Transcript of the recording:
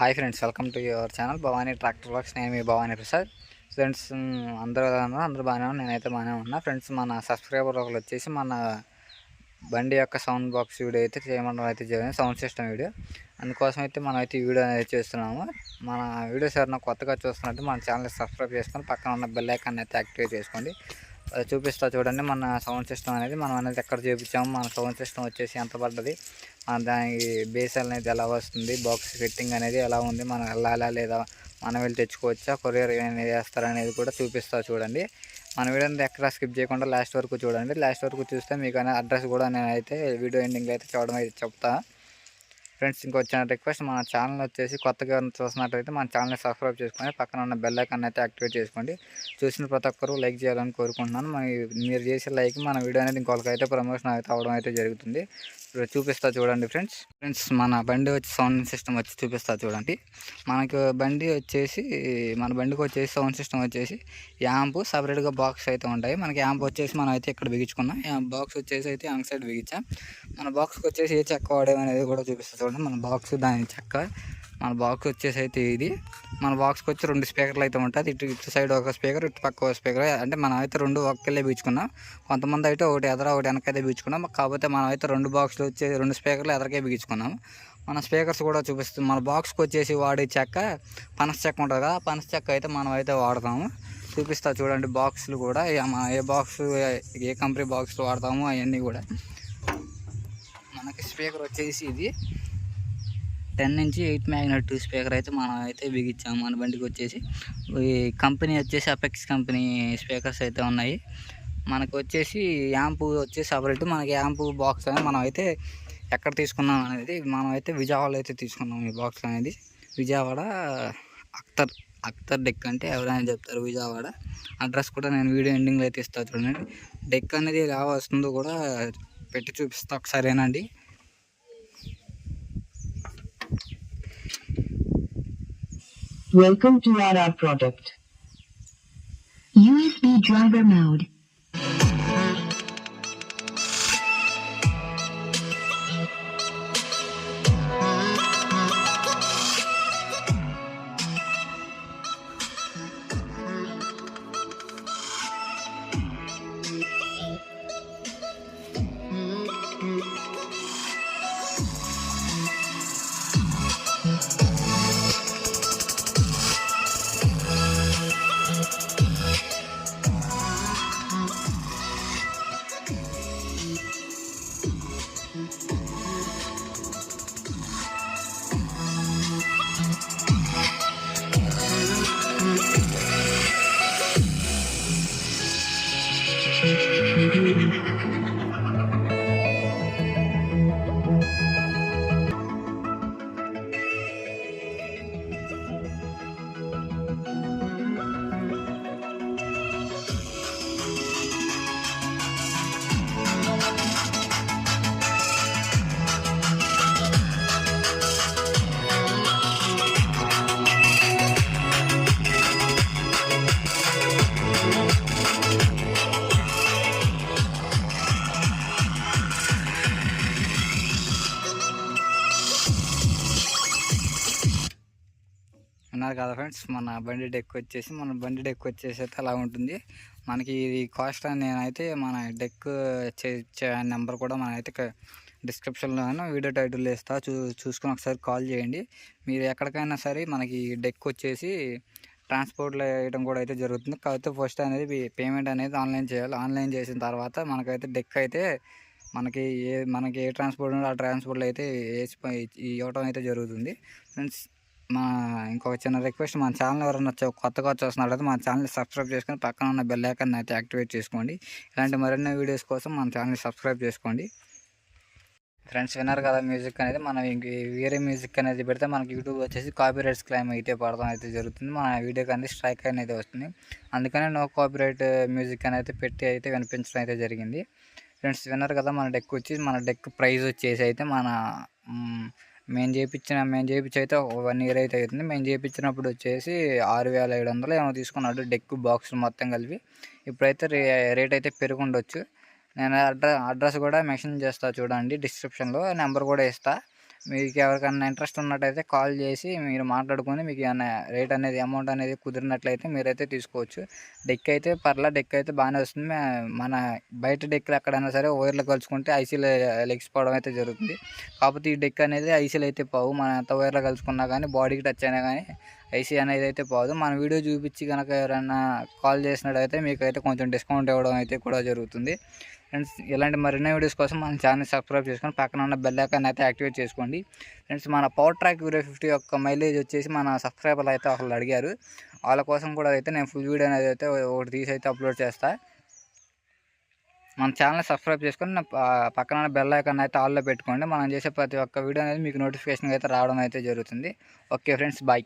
Hi friends welcome to your channel Bhavani tractor works నేను మీ Bhavani Prasad. Friends మ్, అందరూ అందరూ బాగానే ఉన్నా నేనైతే బాగానే ఉన్నా. ఫ్రెండ్స్ మన సబ్స్క్రైబర్ ఒకరు వచ్చేసి మన బండి యొక్క సౌండ్ బాక్స్ వీడియో అయితే చేయమని అయితే చేయాలి సౌండ్ సిస్టమ్ వీడియో. అందుకోసం అయితే మనం అయితే వీడియో అనేది చేస్తున్నాము. మన వీడియోస్ ఎవరైనా కొత్తగా చూస్తున్నట్టు మన ఛానల్ సబ్స్క్రైబ్ చేసుకొని పక్కన ఉన్న బెల్ ఐకాన్ అయితే యాక్టివేట్ చేసుకోండి. చూపిస్తా చూడండి. మన సౌండ్ సిస్టమ్ అనేది మనం అనేది ఎక్కడ చూపించాము మన సౌండ్ సిస్టమ్ వచ్చేసి ఎంత పడ్డది. మన దానికి బేస్ అనేది ఎలా వస్తుంది బాక్స్ ఫిట్టింగ్ అనేది ఎలా ఉంది మనం వెళ్ళాలా లేదా మనం వెళ్ళి తెచ్చుకోవచ్చా కొరియర్ అనేది చేస్తారనేది కూడా చూపిస్తా చూడండి. మన వీడియోని ఎక్కడ స్కిప్ చేయకుండా లాస్ట్ వరకు చూడండి. లాస్ట్ వరకు చూస్తే మీకు అడ్రస్ కూడా నేనైతే వీడియో ఎండింగ్లో అయితే చూడడం అయితే చెప్తాను ఫ్రెండ్స్ ఇంకో చిన్న రిక్వెస్ట్ మన ఛానల్ వచ్చేసి కొత్తగా చూసినట్టయితే మన ఛానల్ని సబ్స్క్రైబ్ చేసుకొని పక్కన ఉన్న బెల్ ఐకాన్ అయితే యాక్టివేట్ చేసుకోండి. చూసిన ప్రతి ఒక్కరు లైక్ చేయాలని కోరుకుంటున్నాను. మీరు చేసే లైక్ మన వీడియో అనేది ఇంకొకరికి అయితే ప్రమోషన్ అయితే అవడం అయితే జరుగుతుంది. చూపిస్తా చూడండి ఫ్రెండ్స్. ఫ్రెండ్స్ మన బండి వచ్చి సౌండ్ సిస్టమ్ వచ్చి చూపిస్తా చూడండి. మనకు బండి వచ్చేసి మన బండికి వచ్చేసి సౌండ్ సిస్టమ్ వచ్చేసి యాంప్ సపరేట్గా బాక్స్ అయితే ఉంటాయి. మనకి యాంప్ వచ్చేసి మనం అయితే ఇక్కడ బిగించుకున్నాం. యాంప్ బాక్స్ వచ్చేసి అయితే యాంక్ సైడ్ బిగించాం. మన బాక్స్కి వచ్చేసి ఏ చెక్క వాడేమనేది కూడా చూపిస్తా చూడండి. మన బాక్స్ దాని చెక్క మన బాక్స్ వచ్చేసి అయితే ఇది. మన బాక్స్కి వచ్చి రెండు స్పీకర్లు అయితే ఉంటుంది ఇటు ఇటు సైడ్ ఒక స్పీకర్ ఇటు పక్క ఒక స్పీకర్ అంటే మనం అయితే రెండు ఒక్కళ్ళే బీచుకున్నాం. కొంతమంది అయితే ఒకటి ఎదర ఒకటి వెనకైతే బీచుకున్నాం. కాకపోతే మనం అయితే రెండు బాక్స్లు వచ్చి రెండు స్పీకర్లు ఎదరకే బీచుకున్నాం. మన స్పీకర్స్ కూడా చూపిస్తుంది మన బాక్స్కి వచ్చేసి వాడే చెక్క పనస చెక్క ఉంటుంది కదా పనస చెక్క అయితే మనం అయితే వాడతాము. చూపిస్తా చూడండి బాక్సులు కూడా. ఏ- ఏ బాక్స్ ఏ కంపెనీ బాక్స్లు వాడతాము అవన్నీ కూడా. మనకి స్పీకర్ వచ్చేసి ఇది. టెన్ నుంచి ఎయిట్ మ్యాగ్నెట్ స్పీకర్ అయితే మనం అయితే బిగించాము మన బండికి వచ్చేసి. ఈ కంపెనీ వచ్చేసి అపెక్స్ కంపెనీ స్పీకర్స్ అయితే ఉన్నాయి. మనకు వచ్చేసి యాంపు వచ్చేసి సపరేట్. మనకి యాంపు బాక్స్ అనేది మనం అయితే ఎక్కడ తీసుకున్నాం అనేది మనం అయితే విజయవాడలో అయితే తీసుకున్నాం ఈ బాక్స్ అనేది. విజయవాడ అఖ్తర్ అఖ్తర్ డెక్ అంటే ఎవరైనా చెప్తారు విజయవాడ. అడ్రస్ కూడా నేను వీడియో ఎండింగ్లో అయితే ఇస్తాను చూడండి. డెక్ అనేది ఎలా వస్తుందో కూడా పెట్టి చూపిస్తా ఒకసారేనండి. Welcome to our product. USB driver mode. ఉన్నారు కదా ఫ్రెండ్స్. మన బండి డెక్ వచ్చేసి మన బండి డెక్ వచ్చేసి అయితే అలా ఉంటుంది. మనకి ఇది కాస్ట్ అని నేనైతే మన డెక్ నెంబర్ కూడా మనమైతే డిస్క్రిప్షన్లో వీడియో టైటిల్ వేస్తా. చూ చూసుకొని ఒకసారి కాల్ చేయండి. మీరు ఎక్కడికైనా సరే మనకి డెక్ వచ్చేసి ట్రాన్స్పోర్ట్లో వేయడం కూడా అయితే జరుగుతుంది. కాకపోతే ఫస్ట్ అనేది పేమెంట్ అనేది ఆన్లైన్ చేయాలి. ఆన్లైన్ చేసిన తర్వాత మనకైతే డెక్ అయితే మనకి ఏ మనకి ఏ ట్రాన్స్పోర్ట్ ఉందో ఆ ట్రాన్స్పోర్ట్లో అయితే వేసి ఇవ్వడం అయితే జరుగుతుంది. ఫ్రెండ్స్ మా ఇంకొక చిన్న రిక్వెస్ట్ మన ఛానల్ ఎవరైనా వచ్చి కొత్తగా చూస్తున్నట్లయితే మన ఛానల్ని సబ్స్క్రైబ్ చేసుకొని పక్కన ఉన్న బెల్ ఐకాన్ అయితే యాక్టివేట్ చేసుకోండి. ఇలాంటి మరిన్ని వీడియోస్ కోసం మన ఛానల్ని సబ్స్క్రైబ్ చేసుకోండి. ఫ్రెండ్స్ విన్నారు కదా మ్యూజిక్ అనేది? మనం ఇంక వేరే మ్యూజిక్ అనేది పెడితే మనకి యూట్యూబ్ వచ్చేసి కాపీ రైట్స్ క్లైమ్ అయితే పడడం అయితే జరుగుతుంది. మన వీడియోకి అనేది స్ట్రైక్ అనేది వస్తుంది. అందుకనే నో కాపీరైట్ మ్యూజిక్ అనేది పెట్టి అయితే వినిపించడం అయితే జరిగింది. ఫ్రెండ్స్ విన్నారు కదా మన డెక్ వచ్చి మన డెక్ ప్రైజ్ వచ్చేసి అయితే మన మేము చేయించిన మేము చేయించి అయితే వన్ ఇయర్ అయితే అవుతుంది మేము చేయించినప్పుడు వచ్చేసి ఆరు వేల ఏడు వందలు ఏమో తీసుకున్నాడు డెక్ బాక్స్ మొత్తం కలిపి. ఇప్పుడైతే రే రేట్ అయితే పెరుగుండొచ్చు. నేను అడ్రస్ అడ్రస్ కూడా మెన్షన్ చేస్తా చూడండి డిస్క్రిప్షన్లో నెంబర్ కూడా ఇస్తా. మీకు ఎవరికైనా ఇంట్రెస్ట్ ఉన్నట్టయితే కాల్ చేసి మీరు మాట్లాడుకొని మీకు ఏమైనా రేట్ అనేది అమౌంట్ అనేది కుదిరినట్లయితే మీరైతే తీసుకోవచ్చు. డెక్ అయితే పర్లా డెక్ అయితే బాగానే వస్తుంది. మన బయట డెక్లు ఎక్కడైనా సరే వైర్లు కలుసుకుంటే ఐసీలో లెగ్స్ పోవడం అయితే జరుగుతుంది. కాకపోతే ఈ డెక్ అనేది ఐసీలు అయితే పోవు. మనం ఎంత వైర్లో కలుసుకున్నా కానీ బాడీకి టచ్ అయినా కానీ ఐసీ అనేది అయితే పోదు. మన వీడియో చూపించి కనుక ఎవరైనా కాల్ చేసినట్టయితే మీకు అయితే కొంచెం డిస్కౌంట్ ఇవ్వడం అయితే కూడా జరుగుతుంది. ఫ్రెండ్స్ ఇలాంటి మరిన్ని వీడియోస్ కోసం మన ఛానల్ సబ్స్క్రైబ్ చేసుకొని పక్కన ఉన్న బెల్ ఐకాన్ అయితే యాక్టివేట్ చేసుకోండి. ఫ్రెండ్స్ మన పవర్ ట్రాక్ వీడియో ఫిఫ్టీ యొక్క మైలేజ్ వచ్చేసి మన సబ్స్క్రైబర్లు అయితే ఒకళ్ళు అడిగారు. వాళ్ళ కోసం కూడా అయితే నేను ఫుల్ వీడియో అనేది అయితే ఒకటి తీసి అయితే అప్లోడ్ చేస్తా. మన ఛానల్ సబ్స్క్రైబ్ చేసుకొని పక్కన ఉన్న బెల్ ఐకాన్ అయితే ఆల్లో పెట్టుకోండి. మనం చేసే ప్రతి ఒక్క వీడియో అనేది మీకు నోటిఫికేషన్ అయితే రావడం అయితే జరుగుతుంది. Okay friends bye